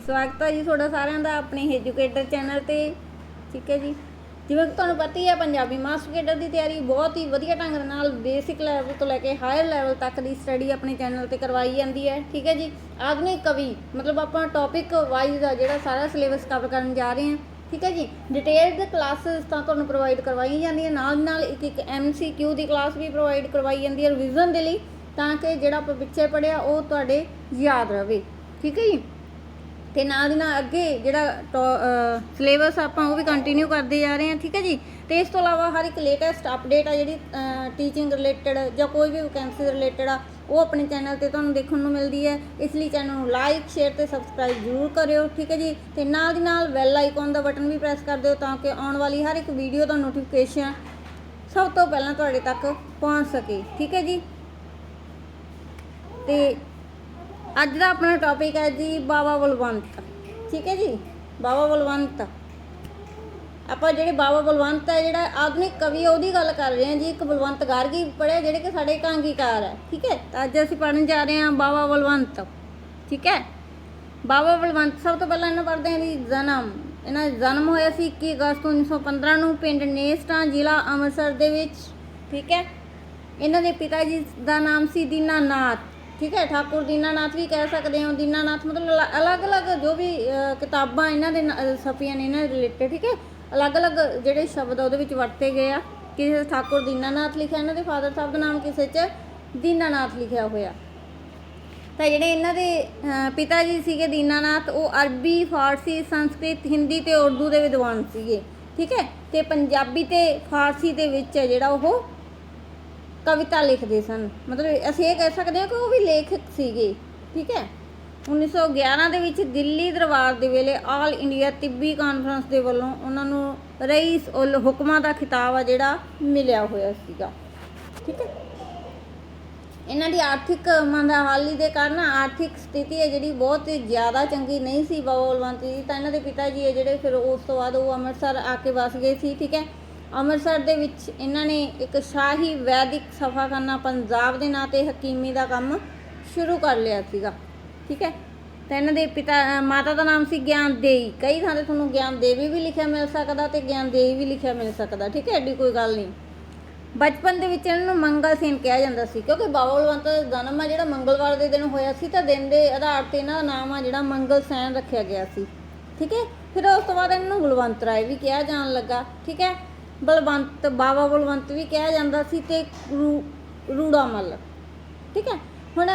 ਸਵਾਗਤ ਹੈ ਜੀ ਤੁਹਾਡਾ ਸਾਰਿਆਂ ਦਾ ਆਪਣੇ ਐਜੂਕੇਟਰ ਚੈਨਲ ਤੇ। ਠੀਕ ਹੈ ਜੀ। ਜਿਵੇਂ ਕਿ ਤੁਹਾਨੂੰ ਪਤਾ ਹੀ ਹੈ, ਪੰਜਾਬੀ ਮਾਸਟਰ ਦੀ ਤਿਆਰੀ ਬਹੁਤ ਹੀ ਵਧੀਆ ਢੰਗ ਦੇ ਨਾਲ ਬੇਸਿਕ ਲੈਵਲ ਤੋਂ ਲੈ ਕੇ ਹਾਇਰ ਲੈਵਲ ਤੱਕ ਦੀ ਸਟੱਡੀ ਆਪਣੇ ਚੈਨਲ ਤੇ ਕਰਵਾਈ ਜਾਂਦੀ ਹੈ। ਠੀਕ ਹੈ ਜੀ। ਆਧੁਨਿਕ ਕਵੀ, ਮਤਲਬ ਆਪਾਂ ਟੌਪਿਕ ਵਾਈਜ਼ ਦਾ ਜਿਹੜਾ ਸਾਰਾ ਸਿਲੇਬਸ ਕਵਰ ਕਰਨ ਜਾ ਰਹੇ ਹਾਂ। ਠੀਕ ਹੈ ਜੀ। ਡਿਟੇਲਡ ਕਲਾਸਿਸ ਤਾਂ ਤੁਹਾਨੂੰ ਪ੍ਰੋਵਾਈਡ ਕਰਵਾਈਆਂ ਜਾਂਦੀਆਂ, ਨਾਲ ਨਾਲ ਇੱਕ ਇੱਕ ਐਮਸੀਕਿਊ ਦੀ ਕਲਾਸ ਵੀ ਪ੍ਰੋਵਾਈਡ ਕਰਵਾਈ ਜਾਂਦੀ ਹੈ ਰਿਵੀਜ਼ਨ ਦੇ ਲਈ, ਤਾਂ ਕਿ ਜਿਹੜਾ ਆਪਾਂ ਪਿੱਛੇ ਪੜਿਆ ਉਹ ਤੁਹਾਡੇ ਯਾਦ ਰਵੇ ਠੀਕ ਹੈ ਜੀ। ਤੇ ਨਾਲ ਦੀ ਨਾਲ ਅੱਗੇ ਜਿਹੜਾ ਸਿਲੇਬਸ ਆਪਾਂ ਉਹ ਵੀ ਕੰਟੀਨਿਊ ਕਰਦੇ ਜਾ ਰਹੇ ਹਾਂ, ਠੀਕ ਹੈ ਜੀ? ਤੇ ਇਸ ਤੋਂ ਇਲਾਵਾ ਹਰ ਇੱਕ ਲੇਟੈਸਟ ਅਪਡੇਟ ਆ ਜਿਹੜੀ ਟੀਚਿੰਗ ਰਿਲੇਟਡ ਜਾਂ ਕੋਈ ਵੀ ਵੈਕੈਂਸੀ ਰਿਲੇਟਡ ਆ, ਉਹ ਆਪਣੇ ਚੈਨਲ ਤੇ ਤੁਹਾਨੂੰ ਦੇਖਣ ਨੂੰ ਮਿਲਦੀ ਹੈ। ਇਸ ਲਈ ਚੈਨਲ ਨੂੰ ਲਾਈਕ ਸ਼ੇਅਰ ਤੇ ਸਬਸਕ੍ਰਾਈਬ ਜ਼ਰੂਰ ਕਰਿਓ, ਠੀਕ ਹੈ ਜੀ? ਤੇ ਨਾਲ ਦੀ ਨਾਲ ਬੈਲ ਆਈਕਨ ਦਾ ਬਟਨ ਵੀ ਪ੍ਰੈਸ ਕਰ ਦਿਓ ਤਾਂ ਕਿ ਆਉਣ ਵਾਲੀ ਹਰ ਇੱਕ ਵੀਡੀਓ ਦਾ ਨੋਟੀਫਿਕੇਸ਼ਨ ਸਭ ਤੋਂ ਪਹਿਲਾਂ ਤੁਹਾਡੇ ਤੱਕ ਪਹੁੰਚ ਸਕੇ, ਠੀਕ ਹੈ ਜੀ? ਤੇ ਅੱਜ ਦਾ ਆਪਣਾ ਟੌਪਿਕ ਹੈ ਜੀ ਬਾਬਾ ਬਲਵੰਤ। ਠੀਕ ਹੈ ਜੀ? ਬਾਬਾ ਬਲਵੰਤ। ਆਪਾਂ ਜਿਹੜੇ ਬਾਬਾ ਬਲਵੰਤ ਹੈ, ਜਿਹੜਾ ਆਧੁਨਿਕ ਕਵੀ ਹੈ, ਉਹਦੀ ਗੱਲ ਕਰ ਰਹੇ ਹਾਂ ਜੀ। ਇੱਕ ਬਲਵੰਤ ਗਾਰਗੀ ਪੜ੍ਹਿਆ, ਜਿਹੜੇ ਕਿ ਸਾਡੇ ਕਾਂਗੀਕਾਰ ਹੈ। ਠੀਕ ਹੈ? ਤਾਂ ਅੱਜ ਅਸੀਂ ਪੜ੍ਹਨ ਜਾ ਰਹੇ ਹਾਂ ਬਾਬਾ ਬਲਵੰਤ। ਠੀਕ ਹੈ? ਬਾਬਾ ਬਲਵੰਤ, ਸਭ ਤੋਂ ਪਹਿਲਾਂ ਇਹਨਾਂ ਪੜ੍ਹਦੇ ਹਾਂ ਜੀ ਜਨਮ। ਇਹਨਾਂ ਦਾ ਜਨਮ ਹੋਇਆ ਸੀ 21 ਅਗਸਤ 1915 ਨੂੰ ਪਿੰਡ ਨੇਸਟਾਂ, ਜ਼ਿਲ੍ਹਾ ਅੰਮ੍ਰਿਤਸਰ ਦੇ ਵਿੱਚ। ਠੀਕ ਹੈ? ਇਹਨਾਂ ਦੇ ਪਿਤਾ ਜੀ ਦਾ ਨਾਮ ਸੀ ਦੀਨਾਨਾਥ। ਠੀਕ ਹੈ, ਠਾਕੁਰ ਦੀਨਾਨਾਥ ਵੀ ਕਹਿ ਸਕਦੇ ਹਾਂ, ਦੀਨਾਨਾਥ ਮਤਲਬ ਅਲੱਗ-ਅਲੱਗ ਜੋ ਵੀ ਕਿਤਾਬਾਂ ਇਹਨਾਂ ਦੇ ਸਫੀਆਂ ਨੇ ਇਹਨਾਂ ਦੇ ਰਿਲੇਟਡ ਠੀਕ ਹੈ, ਅਲੱਗ-ਅਲੱਗ ਜਿਹੜੇ ਸ਼ਬਦ ਆ ਉਹਦੇ ਵਿੱਚ ਵਰਤੇ ਗਏ ਆ, ਕਿਸੇ 'ਚ ਠਾਕੁਰ ਦੀਨਾਨਾਥ ਲਿਖਿਆ, ਇਹਨਾਂ ਦੇ ਫਾਦਰ ਸਾਹਿਬ ਦਾ ਨਾਮ ਕਿਸੇ 'ਚ ਦੀਨਾਨਾਥ ਲਿਖਿਆ ਹੋਇਆ। ਤਾਂ ਜਿਹੜੇ ਇਹਨਾਂ ਦੇ ਪਿਤਾ ਜੀ ਸੀਗੇ ਦੀਨਾਨਾਥ, ਉਹ ਅਰਬੀ, ਫਾਰਸੀ, ਸੰਸਕ੍ਰਿਤ, ਹਿੰਦੀ ਤੇ ਉਰਦੂ ਦੇ ਵਿਦਵਾਨ ਸੀਗੇ, ਠੀਕ ਹੈ, ਤੇ ਪੰਜਾਬੀ ਤੇ ਫਾਰਸੀ ਦੇ ਵਿੱਚ ਜਿਹੜਾ ਉਹ ਕਵਿਤਾ ਲਿਖਦੇ ਸਨ। ਮਤਲਬ ਅਸੀਂ ਇਹ ਕਹਿ ਸਕਦੇ ਹਾਂ ਕਿ ਉਹ ਵੀ ਲੇਖਕ ਸੀਗੇ, ਠੀਕ ਹੈ? 1911 ਦੇ ਵਿੱਚ ਦਿੱਲੀ ਦਰਬਾਰ ਦੇ ਵੇਲੇ ਆਲ ਇੰਡੀਆ ਤਿੱਬੀ ਕਾਨਫਰੰਸ ਦੇ ਵੱਲੋਂ ਉਹਨਾਂ ਨੂੰ ਰਈਸ ਉਲ ਹੁਕਮਾਂ ਦਾ ਖਿਤਾਬ ਆ ਜਿਹੜਾ ਮਿਲਿਆ ਹੋਇਆ ਸੀਗਾ। ਠੀਕ ਹੈ? ਇਹਨਾਂ ਦੀ ਆਰਥਿਕ ਮੰਦਹਾਲੀ ਦੇ ਕਾਰਨ ਆਰਥਿਕ ਸਥਿਤੀ ਹੈ ਜਿਹੜੀ ਬਹੁਤ ਜ਼ਿਆਦਾ ਚੰਗੀ ਨਹੀਂ ਸੀ, ਬਾਬਾ ਬਲਵੰਤ ਜੀ ਤਾਂ ਇਹਨਾਂ ਦੇ ਪਿਤਾ ਜੀ ਹੈ ਜਿਹੜੇ, ਫਿਰ ਉਸ ਤੋਂ ਬਾਅਦ ਉਹ ਅੰਮ੍ਰਿਤਸਰ ਆ ਕੇ ਵਸ ਗਏ ਸੀ, ਠੀਕ ਹੈ? ਅੰਮ੍ਰਿਤਸਰ ਦੇ ਵਿੱਚ ਇਹਨਾਂ ਨੇ ਇੱਕ ਸ਼ਾਹੀ ਵੈਦਿਕ ਸਫਾਖਾਨਾ ਪੰਜਾਬ ਦੇ ਨਾਂ ਤੇ ਹਕੀਮੀ ਦਾ ਕੰਮ ਸ਼ੁਰੂ ਕਰ ਲਿਆ ਸੀਗਾ, ਠੀਕ ਹੈ? ਤਾਂ ਇਹਨਾਂ ਦੇ ਪਿਤਾ ਮਾਤਾ ਦਾ ਨਾਮ ਸੀ ਗਿਆਨ ਦੇਈ। ਕਈ ਥਾਂ ਤੇ ਤੁਹਾਨੂੰ ਗਿਆਨ ਦੇਵੀ ਵੀ ਲਿਖਿਆ ਮਿਲ ਸਕਦਾ ਤੇ ਗਿਆਨ ਦੇਈ ਵੀ ਲਿਖਿਆ ਮਿਲ ਸਕਦਾ, ਠੀਕ ਹੈ? ਐਡੀ ਕੋਈ ਗੱਲ ਨਹੀਂ। ਬਚਪਨ ਦੇ ਵਿੱਚ ਇਹਨਾਂ ਨੂੰ ਮੰਗਲ ਸੇਨ ਕਿਹਾ ਜਾਂਦਾ ਸੀ, ਕਿਉਂਕਿ ਬਾਬਾ ਬਲਵੰਤ ਦਾ ਜਨਮ ਆ, ਜਿਹੜਾ ਮੰਗਲਵਾਰ ਦੇ ਦਿਨ ਹੋਇਆ ਸੀ ਤਾਂ ਦਿਨ ਦੇ ਆਧਾਰ ਤੇ ਇਹਨਾਂ ਦਾ ਨਾਮ ਆ, ਜਿਹੜਾ ਮੰਗਲ ਸੈਨ ਰੱਖਿਆ ਗਿਆ ਸੀ, ਠੀਕ ਹੈ? ਫਿਰ ਉਸ ਤੋਂ ਬਾਅਦ ਇਹਨਾਂ ਨੂੰ ਬਲਵੰਤ ਰਾਏ ਵੀ ਕਿਹਾ ਜਾਣ ਲੱਗਾ, ਠੀਕ ਹੈ? ਬਲਵੰਤ ਬਾਬਾ ਬਲਵੰਤ ਵੀ ਕਿਹਾ ਜਾਂਦਾ ਸੀ ਤੇ ਰੂ- ਰੂੜਾ ਮੱਲ। ਠੀਕ ਹੈ? ਹੁਣ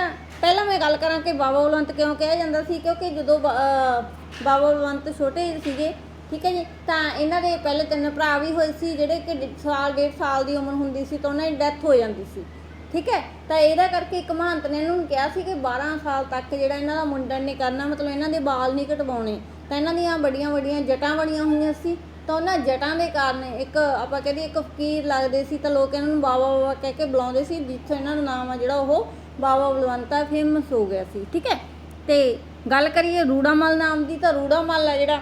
ਪਹਿਲਾਂ ਮੈਂ ਗੱਲ ਕਰਾਂ ਕਿ ਬਾਬਾ ਬਲਵੰਤ ਕਿਉਂ ਕਿਹਾ ਜਾਂਦਾ ਸੀ? ਕਿਉਂਕਿ ਜਦੋਂ ਬਾ- ਬਾਬਾ ਬਲਵੰਤ ਛੋਟੇ ਸੀਗੇ, ਠੀਕ ਹੈ ਜੀ? ਤਾਂ ਇਹਨਾਂ ਦੇ ਪਹਿਲੇ ਤਿੰਨ ਭਰਾ ਵੀ ਹੋਏ ਸੀ, ਜਿਹੜੇ ਕਿ ਸਾਲ, ਡੇਢ ਸਾਲ ਦੀ ਉਮਰ ਹੁੰਦੀ ਸੀ, ਤਾਂ ਉਹਨਾਂ ਦੀ ਡੈਥ ਹੋ ਜਾਂਦੀ ਸੀ। ਠੀਕ ਹੈ? ਤਾਂ ਇਹਦਾ ਕਰਕੇ ਇੱਕ ਮਹੰਤ ਨੇ ਇਹਨਾਂ ਨੂੰ ਕਿਹਾ ਸੀ ਕਿ 12 ਸਾਲ ਤੱਕ ਜਿਹੜਾ ਇਹਨਾਂ ਦਾ ਮੁੰਡਨ ਨਹੀਂ ਕਰਨਾ, ਮਤਲਬ ਇਹਨਾਂ ਦੇ ਵਾਲ ਨਹੀਂ ਕਟਵਾਉਣੇ। ਤਾਂ ਇਹਨਾਂ ਦੀਆਂ ਬੜੀਆਂ ਬੜੀਆਂ ਜਟਾਂ ਬਣੀਆਂ ਹੋਈਆਂ ਸੀ। ਤਾਂ ਉਹਨਾਂ ਜਟਾਂ ਦੇ ਕਾਰਨ ਇੱਕ ਆਪਾਂ ਕਹਿੰਦੇ ਇੱਕ ਫਕੀਰ ਲੱਗਦੇ ਸੀ ਤਾਂ ਲੋਕ ਇਹਨਾਂ ਨੂੰ ਬਾਬਾ ਬਾਬਾ ਕਹਿ ਕੇ ਬੁਲਾਉਂਦੇ ਸੀ, ਜਿੱਥੋਂ ਇਹਨਾਂ ਦਾ ਨਾਮ ਆ ਜਿਹੜਾ ਉਹ ਬਾਬਾ ਬਲਵੰਤਾ ਫੇਮਸ ਹੋ ਗਿਆ ਸੀ, ਠੀਕ ਹੈ? ਤੇ ਗੱਲ ਕਰੀਏ ਰੂੜਾਮਲ ਨਾਮ ਦੀ ਤਾਂ ਰੂੜਾਮਲ ਆ ਜਿਹੜਾ,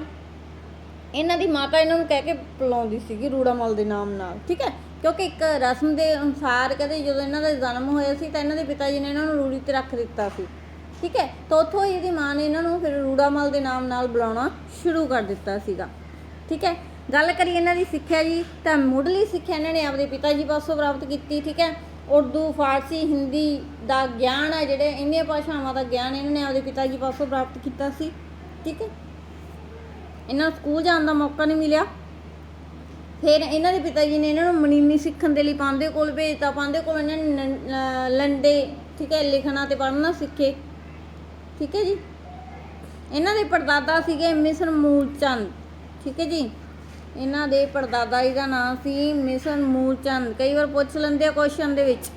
ਇਹਨਾਂ ਦੀ ਮਾਤਾ ਇਹਨਾਂ ਨੂੰ ਕਹਿ ਕੇ ਬੁਲਾਉਂਦੀ ਸੀਗੀ ਰੂੜਾਮਲ ਦੇ ਨਾਮ ਨਾਲ, ਠੀਕ ਹੈ? ਕਿਉਂਕਿ ਇੱਕ ਰਸਮ ਦੇ ਅਨੁਸਾਰ ਕਹਿੰਦੇ ਜਦੋਂ ਇਹਨਾਂ ਦਾ ਜਨਮ ਹੋਇਆ ਸੀ ਤਾਂ ਇਹਨਾਂ ਦੇ ਪਿਤਾ ਜੀ ਨੇ ਇਹਨਾਂ ਨੂੰ ਰੂੜੀ ਤੇ ਰੱਖ ਦਿੱਤਾ ਸੀ, ਠੀਕ ਹੈ? ਤਾਂ ਉੱਥੋਂ ਹੀ ਇਹਦੀ ਮਾਂ ਨੇ ਇਹਨਾਂ ਨੂੰ ਫਿਰ ਰੂੜਾਮਲ ਦੇ ਨਾਮ ਨਾਲ ਬੁਲਾਉਣਾ ਸ਼ੁਰੂ ਕਰ ਦਿੱਤਾ ਸੀਗਾ, ਠੀਕ ਹੈ? ਗੱਲ ਕਰੀਏ ਇਹਨਾਂ ਦੀ ਸਿੱਖਿਆ ਜੀ, ਤਾਂ ਮੁੱਢਲੀ ਸਿੱਖਿਆ ਇਹਨਾਂ ਨੇ ਆਪਦੇ ਪਿਤਾ ਜੀ ਪਾਸੋਂ ਪ੍ਰਾਪਤ ਕੀਤੀ, ਠੀਕ ਹੈ? ਉਰਦੂ, ਫਾਰਸੀ, ਹਿੰਦੀ ਦਾ ਗਿਆਨ ਹੈ ਜਿਹੜੇ, ਇੰਨੀਆਂ ਭਾਸ਼ਾਵਾਂ ਦਾ ਗਿਆਨ ਇਹਨਾਂ ਨੇ ਆਪਦੇ ਪਿਤਾ ਜੀ ਪਾਸੋਂ ਪ੍ਰਾਪਤ ਕੀਤਾ ਸੀ, ਠੀਕ ਹੈ? ਇਹਨਾਂ ਨੂੰ ਸਕੂਲ ਜਾਣ ਦਾ ਮੌਕਾ ਨਹੀਂ ਮਿਲਿਆ। ਫਿਰ ਇਹਨਾਂ ਦੇ ਪਿਤਾ ਜੀ ਨੇ ਇਹਨਾਂ ਨੂੰ ਮਨੀਮੀ ਸਿੱਖਣ ਦੇ ਲਈ ਪਾਂਦੇ ਕੋਲ ਭੇਜਤਾ ਪਾਂਦੇ ਕੋਲ ਇਹਨਾਂ ਨੇ ਲੰਡੇ, ਠੀਕ ਹੈ? ਲਿਖਣਾ ਤੇ ਪੜ੍ਹਨਾ ਸਿੱਖੇ, ਠੀਕ ਹੈ ਜੀ? ਇਹਨਾਂ ਦੇ ਪੜਦਾਦਾ ਸੀਗੇ ਮਿਸਰ ਮੂਲਚੰਦ, ਠੀਕ ਹੈ ਜੀ? ਇਹਨਾਂ ਦੇ ਪੜਦਾਦਾ ਜੀ ਦਾ ਨਾਮ ਸੀ ਮਿਸਨ ਮੂਲਚੰਦ ਕਈ ਵਾਰ ਪੁੱਛ ਲੈਂਦੇ ਆ ਕੁਐਸਚਨ ਦੇ ਵਿੱਚ।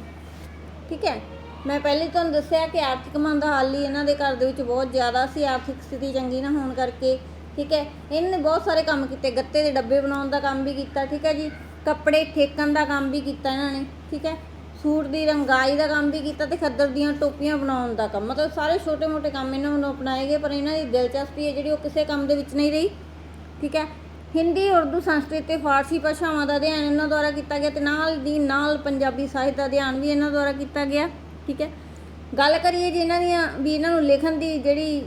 ਠੀਕ ਹੈ? ਮੈਂ ਪਹਿਲੇ ਤੁਹਾਨੂੰ ਦੱਸਿਆ ਕਿ ਆਰਥਿਕ ਮੰਦਹਾਲੀ ਇਹਨਾਂ ਦੇ ਘਰ ਦੇ ਵਿੱਚ ਬਹੁਤ ਜ਼ਿਆਦਾ ਸੀ। ਆਰਥਿਕ ਸਥਿਤੀ ਚੰਗੀ ਨਾ ਹੋਣ ਕਰਕੇ। ਠੀਕ ਹੈ? ਇਹਨਾਂ ਨੇ ਬਹੁਤ ਸਾਰੇ ਕੰਮ ਕੀਤੇ। ਗੱਤੇ ਦੇ ਡੱਬੇ ਬਣਾਉਣ ਦਾ ਕੰਮ ਵੀ ਕੀਤਾ। ਠੀਕ ਹੈ ਜੀ? ਕੱਪੜੇ ਠੇਕਣ ਦਾ ਕੰਮ ਵੀ ਕੀਤਾ ਇਹਨਾਂ ਨੇ। ਠੀਕ ਹੈ? ਸੂਟ ਦੀ ਰੰਗਾਈ ਦਾ ਕੰਮ ਵੀ ਕੀਤਾ ਤੇ ਖੱਦਰ ਦੀਆਂ ਟੋਪੀਆਂ ਬਣਾਉਣ ਦਾ ਕੰਮ। ਮਤਲਬ ਸਾਰੇ ਛੋਟੇ-ਮੋਟੇ ਕੰਮ ਇਹਨਾਂ ਨੂੰ ਅਪਣਾਏ ਗਏ, ਪਰ ਇਹਨਾਂ ਦੀ ਦਿਲਚਸਪੀ ਹੈ ਜਿਹੜੀ ਉਹ ਕਿਸੇ ਕੰਮ ਦੇ ਵਿੱਚ ਨਹੀਂ ਰਹੀ। ਠੀਕ ਹੈ? ਹਿੰਦੀ, ਉਰਦੂ, ਸੰਸਕ੍ਰਿਤ ਤੇ ਫਾਰਸੀ ਭਾਸ਼ਾਵਾਂ ਦਾ ਅਧਿਐਨ ਇਹਨਾਂ ਦੁਆਰਾ ਕੀਤਾ ਗਿਆ ਤੇ ਨਾਲ ਦੀ ਨਾਲ ਪੰਜਾਬੀ ਸਾਹਿਤ ਦਾ ਅਧਿਐਨ ਵੀ ਇਹਨਾਂ ਦੁਆਰਾ ਕੀਤਾ ਗਿਆ, ਠੀਕ ਹੈ? ਗੱਲ ਕਰੀਏ ਜੀ ਇਹਨਾਂ ਦੀਆਂ ਵੀ ਇਹਨਾਂ ਨੂੰ ਲਿਖਣ ਦੀ ਜਿਹੜੀ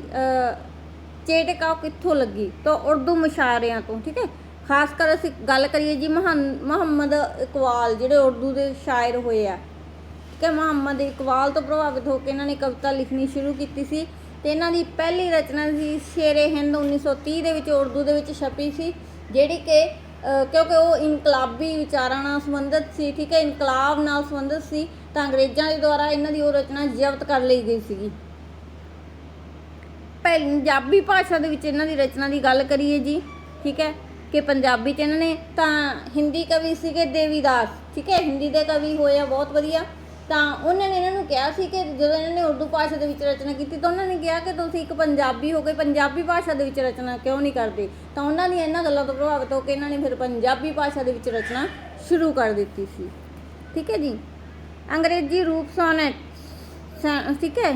ਚੇਟਕਾ ਕਿੱਥੋਂ ਲੱਗੀ? ਤਾਂ ਉਰਦੂ ਮੁਸ਼ਾਇਰਿਆਂ ਤੋਂ, ਠੀਕ ਹੈ? ਖਾਸ ਕਰ ਅਸੀਂ ਗੱਲ ਕਰੀਏ ਜੀ ਮਹਾਨ- ਮੁਹੰਮਦ ਇਕਬਾਲ ਜਿਹੜੇ ਉਰਦੂ ਦੇ ਸ਼ਾਇਰ ਹੋਏ ਆ, ਠੀਕ ਹੈ? ਮੁਹੰਮਦ ਇਕਬਾਲ ਤੋਂ ਪ੍ਰਭਾਵਿਤ ਹੋ ਕੇ ਇਹਨਾਂ ਨੇ ਕਵਿਤਾ ਲਿਖਣੀ ਸ਼ੁਰੂ ਕੀਤੀ ਸੀ ਤੇ ਇਹਨਾਂ ਦੀ ਪਹਿਲੀ ਰਚਨਾ ਸੀ ਸ਼ੇਰੇ ਹਿੰਦ 1930 ਦੇ ਵਿੱਚ, ਉਰਦੂ ਦੇ ਵਿੱਚ ਛਪੀ ਸੀ। ਜਿਹੜੀ ਕਿ ਕਿਉਂਕਿ ਉਹ ਇਨਕਲਾਬੀ ਵਿਚਾਰਾਂ ਨਾਲ ਸੰਬੰਧਿਤ ਸੀ, ਠੀਕ ਹੈ, ਇਨਕਲਾਬ ਨਾਲ ਸੰਬੰਧਿਤ ਸੀ, ਤਾਂ ਅੰਗਰੇਜ਼ਾਂ ਦੇ ਦੁਆਰਾ ਇਹਨਾਂ ਦੀ ਉਹ ਰਚਨਾ ਜ਼ਬਤ ਕਰ ਲਈ ਗਈ ਸੀਗੀ। ਪੰਜਾਬੀ ਭਾਸ਼ਾ ਦੇ ਵਿੱਚ ਇਹਨਾਂ ਦੀ ਰਚਨਾ ਦੀ ਗੱਲ ਕਰੀਏ ਜੀ, ਠੀਕ ਹੈ, ਕਿ ਪੰਜਾਬੀ ਚ ਇਹਨਾਂ ਨੇ ਤਾਂ ਹਿੰਦੀ ਕਵੀ ਸੀਗੇ ਦੇਵੀਦਾਸ ਠੀਕ ਹੈ, ਹਿੰਦੀ ਦੇ ਕਵੀ ਹੋਏ ਆ, ਬਹੁਤ ਵਧੀਆ। ਤਾਂ ਉਹਨਾਂ ਨੇ ਇਹਨਾਂ ਨੂੰ ਕਿਹਾ ਸੀ ਕਿ ਜਦੋਂ ਇਹਨਾਂ ਨੇ ਉਰਦੂ ਭਾਸ਼ਾ ਦੇ ਵਿੱਚ ਰਚਨਾ ਕੀਤੀ ਤਾਂ ਉਹਨਾਂ ਨੇ ਕਿਹਾ ਕਿ ਤੁਸੀਂ ਇੱਕ ਪੰਜਾਬੀ ਹੋ ਕੇ ਪੰਜਾਬੀ ਭਾਸ਼ਾ ਦੇ ਵਿੱਚ ਰਚਨਾ ਕਿਉਂ ਨਹੀਂ ਕਰਦੇ? ਤਾਂ ਉਹਨਾਂ ਦੀ ਇਹਨਾਂ ਗੱਲਾਂ ਤੋਂ ਪ੍ਰਭਾਵਿਤ ਹੋ ਕੇ ਇਹਨਾਂ ਨੇ ਫਿਰ ਪੰਜਾਬੀ ਭਾਸ਼ਾ ਦੇ ਵਿੱਚ ਰਚਨਾ ਸ਼ੁਰੂ ਕਰ ਦਿੱਤੀ ਸੀ। ਠੀਕ ਹੈ ਜੀ? ਅੰਗਰੇਜ਼ੀ ਰੂਪ ਸੋਨੈਟ ਠੀਕ ਹੈ?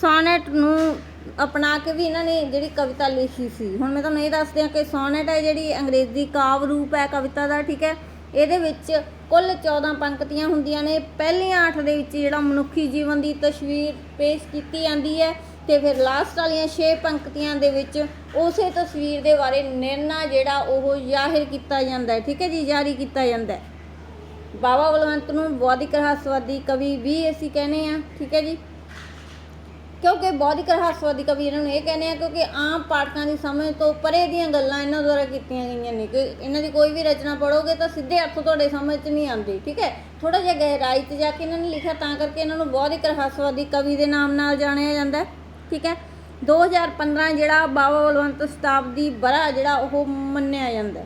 ਸੋਨੈਟ ਨੂੰ ਅਪਣਾ ਕੇ ਵੀ ਇਹਨਾਂ ਨੇ ਜਿਹੜੀ ਕਵਿਤਾ ਲਿਖੀ ਸੀ। ਹੁਣ ਮੈਂ ਤੁਹਾਨੂੰ ਇਹ ਦੱਸਦੀ ਹਾਂ ਕਿ ਸੋਨੈਟ ਹੈ ਜਿਹੜੀ ਅੰਗਰੇਜ਼ੀ ਕਾਵ ਰੂਪ ਹੈ ਕਵਿਤਾ ਦਾ, ਠੀਕ ਹੈ? ਇਹਦੇ ਵਿੱਚ ਕੁੱਲ 14 ਪੰਕਤੀਆਂ ਹੁੰਦੀਆਂ ਨੇ। ਪਹਿਲੀਆਂ 8 ਦੇ ਵਿੱਚ ਜਿਹੜਾ ਮਨੁੱਖੀ ਜੀਵਨ ਦੀ ਤਸਵੀਰ ਪੇਸ਼ ਕੀਤੀ ਜਾਂਦੀ ਹੈ ਤੇ ਫਿਰ ਲਾਸਟ ਵਾਲੀਆਂ 6 ਪੰਕਤੀਆਂ ਦੇ ਵਿੱਚ ਉਸੇ ਤਸਵੀਰ ਦੇ ਬਾਰੇ ਨਿਰਣਾ ਜਿਹੜਾ ਉਹ ਜ਼ਾਹਿਰ ਕੀਤਾ ਜਾਂਦਾ ਹੈ। ਠੀਕ ਹੈ ਜੀ, ਜਾਰੀ ਕੀਤਾ ਜਾਂਦਾ ਹੈ। ਬਾਬਾ ਬਲਵੰਤ ਨੂੰ ਬੌਧਿਕ ਰਹੱਸਵਾਦੀ ਕਵੀ ਵੀ ਅਸੀਂ ਕਹਿੰਦੇ ਆ ਠੀਕ ਹੈ ਜੀ। ਕਿਉਂਕਿ ਬੌਧਿਕ ਰਹੱਸਵਾਦੀ ਕਵੀ ਇਹਨਾਂ ਨੂੰ ਇਹ ਕਹਿੰਦੇ ਆ ਕਿਉਂਕਿ ਆਮ ਪਾਠਕਾਂ ਦੀ ਸਮਝ ਤੋਂ ਪਰੇ ਦੀਆਂ ਗੱਲਾਂ ਇਹਨਾਂ ਦੁਆਰਾ ਕੀਤੀਆਂ ਗਈਆਂ ਨੇ। ਕਿ ਇਹਨਾਂ ਦੀ ਕੋਈ ਵੀ ਰਚਨਾ ਪੜੋਗੇ ਤਾਂ ਸਿੱਧੇ ਅਰਥ ਤੁਹਾਡੇ ਸਮਝ 'ਚ ਨਹੀਂ ਆਉਂਦੇ, ਠੀਕ ਹੈ? ਥੋੜਾ ਜਿਹਾ ਗਹਿਰਾਈ 'ਚ ਜਾ ਕੇ ਇਹਨਾਂ ਨੇ ਲਿਖਿਆ ਤਾਂ ਕਰਕੇ ਇਹਨਾਂ ਨੂੰ ਬੌਧਿਕ ਰਹੱਸਵਾਦੀ ਕਵੀ ਦੇ ਨਾਮ ਨਾਲ ਜਾਣਿਆ ਜਾਂਦਾ ਹੈ? ਠੀਕ ਹੈ 2015 ਜਿਹੜਾ ਬਾਬਾ ਬਲਵੰਤ ਸ਼ਤਾਬਦੀ ਬਰਾ ਜਿਹੜਾ ਉਹ ਮੰਨਿਆ ਜਾਂਦਾ,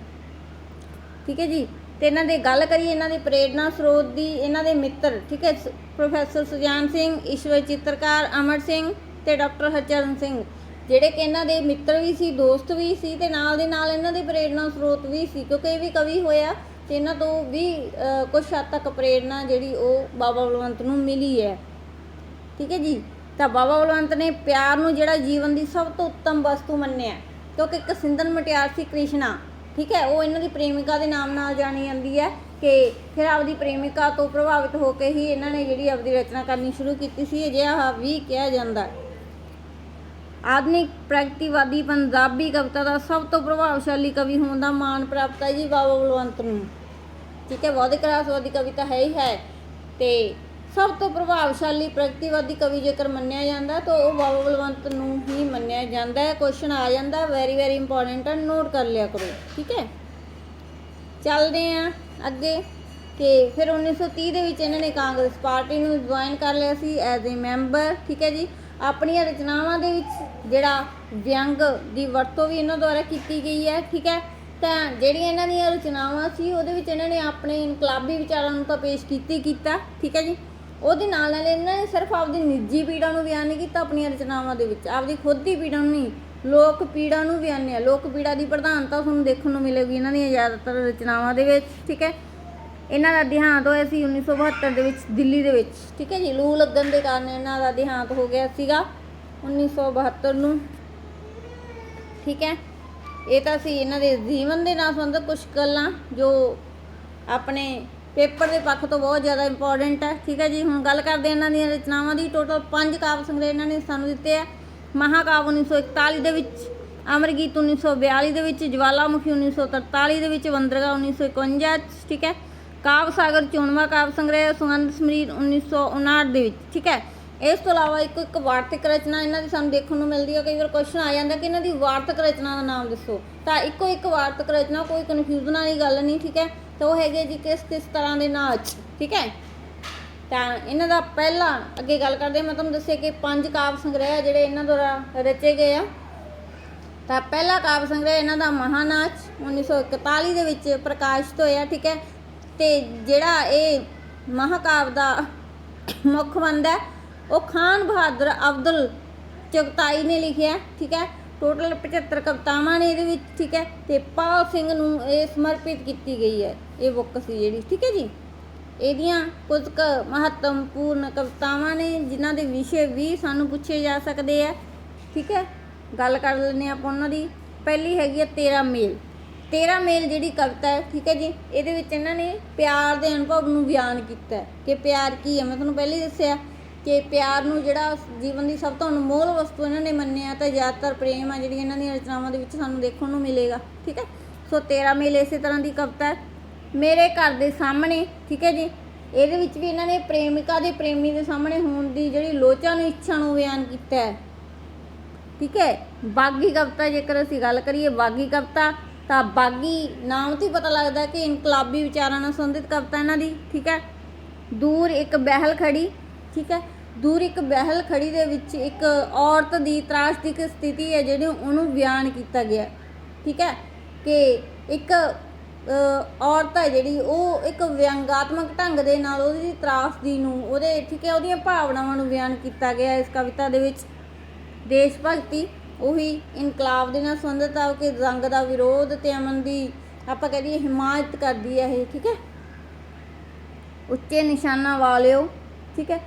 ਠੀਕ ਹੈ ਜੀ? ਤੇ ਇਹਨਾਂ ਦੀ ਗੱਲ ਕਰੀਏ, ਇਹਨਾਂ ਦੇ ਪ੍ਰੇਰਣਾ ਸਰੋਤ ਦੀ, ਇਹਨਾਂ ਦੇ ਮਿੱਤਰ, ਠੀਕ ਹੈ? ਸ- ਪ੍ਰੋਫੈਸਰ ਸੁਜਾਨ ਸਿੰਘ ਈਸ਼ਵਰ ਚਿੱਤਰਕਾਰ ਅਮਰ ਸਿੰਘ ਤੇ ਡਾਕਟਰ ਹਰਚਰਨ ਸਿੰਘ ਜਿਹੜੇ ਕਿ ਇਹਨਾਂ ਦੇ ਮਿੱਤਰ ਵੀ ਸੀ ਦੋਸਤ ਵੀ ਸੀ ਤੇ ਨਾਲ ਦੇ ਨਾਲ ਇਹਨਾਂ ਦੇ ਪ੍ਰੇਰਣਾ ਸਰੋਤ ਵੀ ਸੀ ਕਿਉਂਕਿ ਇਹ ਵੀ ਕਵੀ ਹੋਇਆ ਤੇ ਇਹਨਾਂ ਤੋਂ ਵੀ ਅਹ, ਕੁਛ ਹੱਦ ਤੱਕ ਪ੍ਰੇਰਣਾ ਜਿਹੜੀ ਉਹ ਬਾਬਾ ਬਲਵੰਤ ਨੂੰ ਮਿਲੀ ਹੈ। ਠੀਕ ਹੈ ਜੀ? ਤਾਂ ਬਾਬਾ ਬਲਵੰਤ ਨੇ ਪਿਆਰ ਨੂੰ ਜਿਹੜਾ ਜੀਵਨ ਦੀ ਸਭ ਤੋਂ ਉੱਤਮ ਵਸਤੂ ਮੰਨਿਆ ਕਿਉਂਕਿ ਇੱਕ ਸਿੰਧਨ ਮਟਿਆਰ ਸੀ ਕ੍ਰਿਸ਼ਨਾ। ਠੀਕ ਹੈ ਉਹ ਇਹਨਾਂ ਦੀ ਪ੍ਰੇਮਿਕਾ ਦੇ ਨਾਮ ਨਾਲ ਜਾਣੀ ਜਾਂਦੀ ਹੈ। ਕਿ ਫਿਰ ਆਪਦੀ ਪ੍ਰੇਮਿਕਾ ਤੋਂ ਪ੍ਰਭਾਵਿਤ ਹੋ ਕੇ ਹੀ ਇਹਨਾਂ ਨੇ ਜਿਹੜੀ ਆਪਦੀ ਰਚਨਾ ਕਰਨੀ ਸ਼ੁਰੂ ਕੀਤੀ ਸੀ, ਅਜਿਹਾ ਵੀ ਕਿਹਾ ਜਾਂਦਾ ਆਧੁਨਿਕ ਪ੍ਰਗਤੀਵਾਦੀ ਪੰਜਾਬੀ ਕਵਿਤਾ ਦਾ ਸਭ ਤੋਂ ਪ੍ਰਭਾਵਸ਼ਾਲੀ ਕਵੀ ਹੋਣ ਦਾ ਮਾਣ ਪ੍ਰਾਪਤ ਹੈ ਜੀ ਬਾਬਾ ਬਲਵੰਤ ਨੂੰ। ਠੀਕ ਹੈ, ਬੌਧਿਕ ਰਹੱਸਵਾਦੀ ਕਵਿਤਾ ਹੈ ਹੀ ਹੈ ਤੇ ਸਭ ਤੋਂ ਪ੍ਰਭਾਵਸ਼ਾਲੀ ਪ੍ਰਗਤੀਵਾਦੀ ਕਵੀ ਜੇਕਰ ਮੰਨਿਆ ਜਾਂਦਾ ਤਾਂ ਉਹ ਬਾਬਾ ਬਲਵੰਤ ਨੂੰ ਹੀ ਮੰਨਿਆ ਜਾਂਦਾ ਹੈ। ਕੁਐਸਚਨ ਆ ਜਾਂਦਾ ਵੈਰੀ ਵੈਰੀ ਇੰਪੋਰਟੈਂਟ ਹੈ ਨੋਟ ਕਰ ਲਿਆ ਕਰੋ। ਠੀਕ ਹੈ, ਚੱਲਦੇ ਆ ਅੱਗੇ ਕਿ ਫਿਰ 1930 ਦੇ ਵਿੱਚ ਇਹਨਾਂ ਨੇ ਕਾਂਗਰਸ ਪਾਰਟੀ ਨੂੰ ਜੁਆਇਨ ਕਰ ਲਿਆ ਸੀ ਐਜ਼ ਅ ਮੈਂਬਰ ਠੀਕ ਹੈ ਜੀ? ਆਪਣੀਆਂ ਰਚਨਾਵਾਂ ਦੇ ਵਿੱਚ ਜਿਹੜਾ ਵਿਅੰਗ ਦੀ ਵਰਤੋਂ ਵੀ ਇਹਨਾਂ ਦੁਆਰਾ ਕੀਤੀ ਗਈ ਹੈ, ਠੀਕ ਹੈ? ਤਾਂ ਜਿਹੜੀਆਂ ਇਹਨਾਂ ਦੀਆਂ ਰਚਨਾਵਾਂ ਸੀ, ਉਹਦੇ ਵਿੱਚ ਇਹਨਾਂ ਨੇ ਆਪਣੇ ਇਨਕਲਾਬੀ ਵਿਚਾਰਾਂ ਨੂੰ ਤਾਂ ਪੇਸ਼ ਕੀਤੀ, ਕੀਤਾ, ਠੀਕ ਹੈ ਜੀ? ਉਹਦੇ ਨਾਲ ਨਾਲ ਇਹਨਾਂ ਨੇ ਸਿਰਫ ਆਪਦੀ ਨਿੱਜੀ ਪੀੜਾ ਨੂੰ ਬਿਆਨ ਨਹੀਂ ਕੀਤਾ, ਆਪਣੀਆਂ ਰਚਨਾਵਾਂ ਦੇ ਵਿੱਚ। ਆਪਦੀ ਖੁਦ ਦੀ ਪੀੜਾ ਨੂੰ ਨਹੀਂ ਲੋਕ ਪੀੜਾ ਨੂੰ ਬਿਆਨਿਆ ਲੋਕ ਪੀੜਾ ਦੀ ਪ੍ਰਧਾਨਤਾ ਤੁਹਾਨੂੰ ਦੇਖਣ ਨੂੰ ਮਿਲੇਗੀ ਇਹਨਾਂ ਦੀਆਂ ਜ਼ਿਆਦਾਤਰ ਰਚਨਾਵਾਂ ਦੇ ਵਿੱਚ, ਠੀਕ ਹੈ? ਇਹਨਾਂ ਦਾ ਦੇਹਾਂਤ ਹੋਇਆ ਸੀ 1972 ਦੇ ਵਿੱਚ, ਦਿੱਲੀ ਦੇ ਵਿੱਚ, ਠੀਕ ਹੈ ਜੀ? ਲੂ ਲੱਗਣ ਦੇ ਕਾਰਨ ਇਹਨਾਂ ਦਾ ਦੇਹਾਂਤ ਹੋ ਗਿਆ ਸੀਗਾ 1972 ਨੂੰ, ਠੀਕ ਹੈ? ਇਹ ਤਾਂ ਸੀ ਇਹਨਾਂ ਦੇ ਜੀਵਨ ਦੇ ਨਾਲ ਸੰਬੰਧਿਤ ਕੁਝ ਗੱਲਾਂ ਜੋ ਆਪਣੇ ਪੇਪਰ ਦੇ ਪੱਖ ਤੋਂ ਬਹੁਤ ਜ਼ਿਆਦਾ ਇੰਪੋਰਟੈਂਟ ਹੈ, ਠੀਕ ਹੈ ਜੀ? ਹੁਣ ਗੱਲ ਕਰਦੇ ਇਹਨਾਂ ਦੀਆਂ ਰਚਨਾਵਾਂ ਦੀ। ਟੋਟਲ 5 ਕਾਵਿ ਸੰਗ੍ਰਹਿ ਇਹਨਾਂ ਨੇ ਸਾਨੂੰ ਦਿੱਤੇ ਆ। ਮਹਾਕਾਵ 1941 ਦੇ ਵਿੱਚ ਅਮਰ ਗੀਤ 1942 ਦੇ ਵਿੱਚ ਜਵਾਲਾਮੁਖੀ 1943 ਦੇ ਵਿੱਚ ਵੰਦਰਗਾ 1951 'ਚ, ਠੀਕ ਹੈ? ਕਾਵ ਸਾਗਰ ਚੋਣਵਾ ਕਾਵ ਸੰਗ੍ਰਹਿ ਸੁਗੰਧ ਸਮਰੀਰ 1959 ਦੇ ਵਿੱਚ ਠੀਕ ਹੈ? ਇਸ ਤੋਂ ਇਲਾਵਾ ਇੱਕ ਇੱਕ ਵਾਰਤਕ ਰਚਨਾ ਇਹਨਾਂ ਦੀ ਸਾਨੂੰ ਦੇਖਣ ਨੂੰ ਮਿਲਦੀ ਹੈ ਕਈ ਵਾਰ ਕੁਐਸਚਨ ਆ ਜਾਂਦਾ ਕਿ ਇਹਨਾਂ ਦੀ ਵਾਰਤਕ ਰਚਨਾ ਦਾ ਨਾਮ ਦੱਸੋ। ਤਾਂ ਇੱਕੋ ਇੱਕ ਵਾਰਤਕ ਰਚਨਾ ਕੋਈ ਕਨਫਿਊਜ਼ਨ ਵਾਲੀ ਗੱਲ ਨਹੀਂ ਠੀਕ ਹੈ? ਤਾਂ ਉਹ ਹੈਗੇ ਜੀ ਕਿਸ ਕਿਸ ਤਰ੍ਹਾਂ ਦੇ ਨਾਚ ਠੀਕ ਹੈ? ਤਾਂ ਇਹਨਾਂ ਦਾ ਪਹਿਲਾ ਅੱਗੇ ਗੱਲ ਕਰਦੇ ਹਾਂ, ਮੈਂ ਤੁਹਾਨੂੰ ਦੱਸਿਆ ਕਿ ਪੰਜ ਕਾਵਿ ਸੰਗ੍ਰਹਿ ਆ ਜਿਹੜੇ ਇਹਨਾਂ ਦੁਆਰਾ ਰਚੇ ਗਏ ਆ। ਤਾਂ ਪਹਿਲਾ ਕਾਵਿ ਸੰਗ੍ਰਹਿ ਇਹਨਾਂ ਦਾ ਮਹਾਨਾਚ 1941 ਦੇ ਵਿੱਚ ਪ੍ਰਕਾਸ਼ਿਤ ਹੋਇਆ ਠੀਕ ਹੈ? ਤੇ ਜਿਹੜਾ ਇਹ ਮਹਾਕਾਵ ਦਾ ਮੁੱਖ ਬੰਦ ਹੈ, ਉਹ ਖਾਨ ਬਹਾਦਰ ਅਬਦੁਲ ਚਗਤਾਈ ਨੇ ਲਿਖਿਆ ਠੀਕ ਹੈ? ਟੋਟਲ 75 ਕਵਿਤਾਵਾਂ ਨੇ ਇਹਦੇ ਵਿੱਚ ਠੀਕ ਹੈ? ਤੇ ਪਾਲ ਸਿੰਘ ਨੂੰ ਇਹ ਸਮਰਪਿਤ ਕੀਤੀ ਗਈ ਹੈ ਇਹ ਬੁੱਕ ਸੀ ਜਿਹੜੀ ਠੀਕ ਹੈ ਜੀ? ਇਹਦੀਆਂ ਕੁਝ ਕੁ ਮਹੱਤਵਪੂਰਨ ਕਵਿਤਾਵਾਂ ਨੇ, ਜਿਨ੍ਹਾਂ ਦੇ ਵਿਸ਼ੇ ਵੀ ਸਾਨੂੰ ਪੁੱਛੇ ਜਾ ਸਕਦੇ ਆ। ਠੀਕ ਹੈ? ਗੱਲ ਕਰ ਲੈਂਦੇ ਹਾਂ ਆਪਾਂ ਉਹਨਾਂ ਦੀ। ਪਹਿਲੀ ਹੈਗੀ ਹੈ ਤੇਰਾ ਮੇਲ। ਤੇਰਾ ਮੇਲ ਜਿਹੜੀ ਕਵਿਤਾ ਹੈ, ਠੀਕ ਹੈ ਜੀ? ਇਹਦੇ ਵਿੱਚ ਇਹਨਾਂ ਨੇ ਪਿਆਰ ਦੇ ਅਨੁਭਵ ਨੂੰ ਬਿਆਨ ਕੀਤਾ ਹੈ। ਕਿ ਪਿਆਰ ਕੀ ਹੈ? ਮੈਂ ਤੁਹਾਨੂੰ ਪਹਿਲੇ ਦੱਸਿਆ ਕਿ ਪਿਆਰ ਨੂੰ ਜਿਹੜਾ ਜੀਵਨ ਦੀ ਸਭ ਤੋਂ ਅਨਮੋਲ ਵਸਤੂ ਇਹਨਾਂ ਨੇ ਮੰਨਿਆ, ਤਾਂ ਜ਼ਿਆਦਾਤਰ ਪ੍ਰੇਮ ਆ ਜਿਹੜੀ ਇਹਨਾਂ ਦੀਆਂ ਰਚਨਾਵਾਂ ਦੇ ਵਿੱਚ ਸਾਨੂੰ ਦੇਖਣ ਨੂੰ ਮਿਲੇਗਾ। ਠੀਕ ਹੈ? ਸੋ ਤੇਰਾ ਮੇਲ ਇਸੇ ਤਰ੍ਹਾਂ ਦੀ ਕਵਿਤਾ ਹੈ। ਮੇਰੇ ਘਰ ਦੇ ਸਾਹਮਣੇ, ਠੀਕ ਹੈ ਜੀ? ਇਹਦੇ ਵਿੱਚ ਵੀ ਇਹਨਾਂ ਨੇ ਪ੍ਰੇਮਿਕਾ ਦੇ ਪ੍ਰੇਮੀ ਦੇ ਸਾਹਮਣੇ ਹੋਣ ਦੀ ਜਿਹੜੀ ਲੋਚਾ ਨੂੰ ਇੱਛਾ ਨੂੰ ਬਿਆਨ ਕੀਤਾ ਹੈ। ਠੀਕ ਹੈ? ਬਾਗੀ ਕਵਿਤਾ ਜੇਕਰ ਅਸੀਂ ਗੱਲ ਕਰੀਏ ਬਾਗੀ ਕਵਿਤਾ, ਤਾਂ ਬਾਗੀ ਨਾਮ ਤੋਂ ਹੀ ਪਤਾ ਲੱਗਦਾ ਕਿ ਇਨਕਲਾਬੀ ਵਿਚਾਰਾਂ ਨਾਲ ਸੰਬੰਧਿਤ ਕਵਿਤਾ ਇਹਨਾਂ ਦੀ, ਠੀਕ ਹੈ? ਦੂਰ ਇੱਕ ਬਹਿਲ ਖੜੀ ਠੀਕ ਹੈ? ਦੂਰ ਇੱਕ ਬਹਿਲ ਖੜੀ ਦੇ ਵਿੱਚ ਇੱਕ ਔਰਤ ਦੀ ਤਰਾਸਦਿਕ ਸਥਿਤੀ ਹੈ ਜਿਹੜੀ ਉਹਨੂੰ ਬਿਆਨ ਕੀਤਾ ਗਿਆ, ਠੀਕ ਹੈ? ਕਿ ਇੱਕ ਔਰਤ ਹੈ ਜਿਹੜੀ, ਉਹ ਇੱਕ ਵਿਅੰਗਾਤਮਕ ਢੰਗ ਦੇ ਨਾਲ ਉਹਦੀ ਤਰਾਸਦੀ ਨੂੰ, ਉਹਦੇ ਠੀਕ ਹੈ, ਉਹਦੀਆਂ ਭਾਵਨਾਵਾਂ ਨੂੰ ਬਿਆਨ ਕੀਤਾ ਗਿਆ ਇਸ ਕਵਿਤਾ ਦੇ ਵਿੱਚ। ਦੇਸ਼ ਭਗਤੀ, ਉਹੀ ਇਨਕਲਾਬ ਦੇ ਨਾਲ ਸੰਬੰਧਿਤ ਆ ਕਿ ਰੰਗ ਦਾ ਵਿਰੋਧ ਤੇ ਅਮਨ ਦੀ, ਆਪਾਂ ਕਹਿ ਦਈਏ, ਹਿਮਾਇਤ ਕਰਦੀ ਹੈ ਇਹ, ਠੀਕ ਹੈ? ਉੱਚੇ ਨਿਸ਼ਾਨਾ ਵਾਲਿਓ, ਠੀਕ ਹੈ?